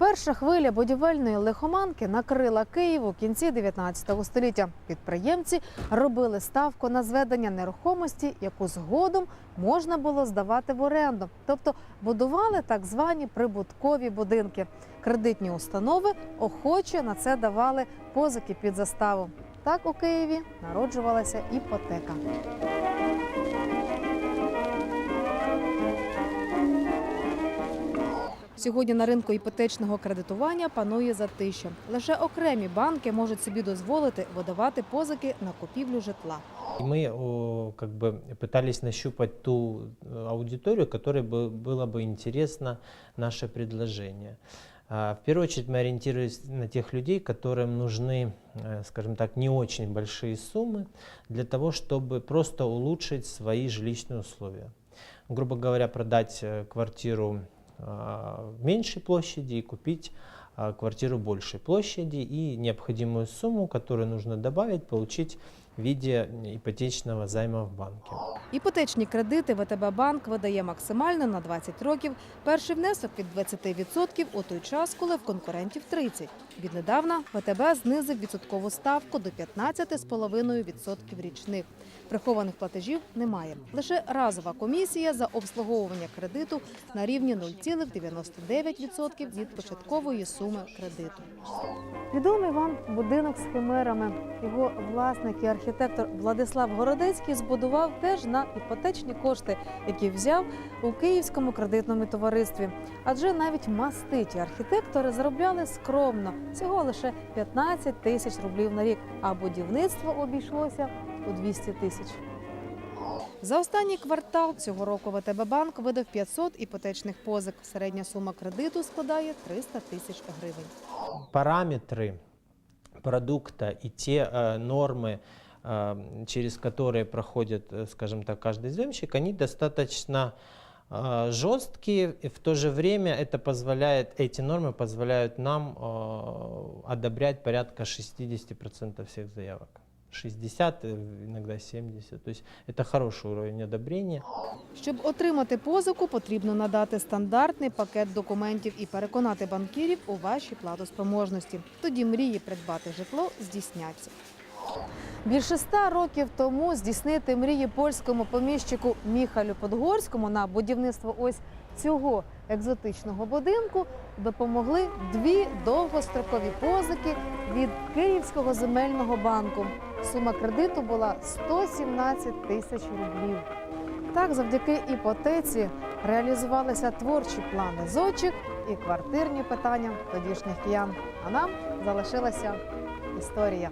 Перша хвиля будівельної лихоманки накрила Київ у кінці 19 століття. Підприємці робили ставку на зведення нерухомості, яку згодом можна було здавати в оренду, тобто будували так звані прибуткові будинки. Кредитні установи охоче на це давали позики під заставу. Так у Києві народжувалася іпотека. Сьогодні на ринку іпотечного кредитування панує затища. Лише окремі банки можуть собі дозволити видавати позики на купівлю житла. И мы о, как бы пытались нащупать ту э, аудиторию, которой бы, было бы интересно наше предложение. А, В первую очередь мы ориентировались на тех людей, которым нужны, э, скажем так, не очень большие суммы для того, чтобы просто улучшить свои жилищные условия. Грубо говоря, продать э, квартиру меньшей площади и купить квартиру большей площади. И необходимую сумму, которую нужно добавить, получить в виде ипотечного займа в банке. Іпотечні кредити ВТБ банк видає максимально на 20 років. Перший внесок від 20% у той час, коли в конкурентів 30%. Віднедавна ВТБ знизив відсоткову ставку до 15,5% річних. Прихованих платежів немає. Лише разова комісія за обслуговування кредиту на рівні 0,99% від початкової суми кредиту. Відомий вам будинок з химерами. Його власник і архітектор Владислав Городецький збудував теж на іпотечні кошти, які взяв у Київському кредитному товаристві. Адже навіть маститі архітектори заробляли скромно, всього лише 15 тисяч рублів на рік, а будівництво обійшлося у 200 тисяч. За останній квартал цього року ВТБ банк видав 500 іпотечних позик. Середня сума кредиту складає 300 тисяч гривень. Параметры продукта и те э, нормы, э, через которые проходит, э, скажем так, каждый заемщик, они достаточно э, жесткие, и в то же время это позволяет, эти нормы позволяют нам э, одобрять порядка 60% всех заявок. 60, э, иногда 70. То есть это хороший уровень одобрения. Щоб отримати позику, потрібно надати стандартний пакет документів і переконати банкірів у вашій платоспроможності. Тоді мрії придбати житло здійсняться. Більше ста років тому здійснити мрії польському поміщику Міхалю Подгорському на будівництво ось цього екзотичного будинку допомогли дві довгострокові позики від Київського земельного банку. Сума кредиту була 117 тисяч рублів. Так, завдяки іпотеці реалізувалися творчі плани зодчих і квартирні питання тодішніх киян. А нам залишилася історія.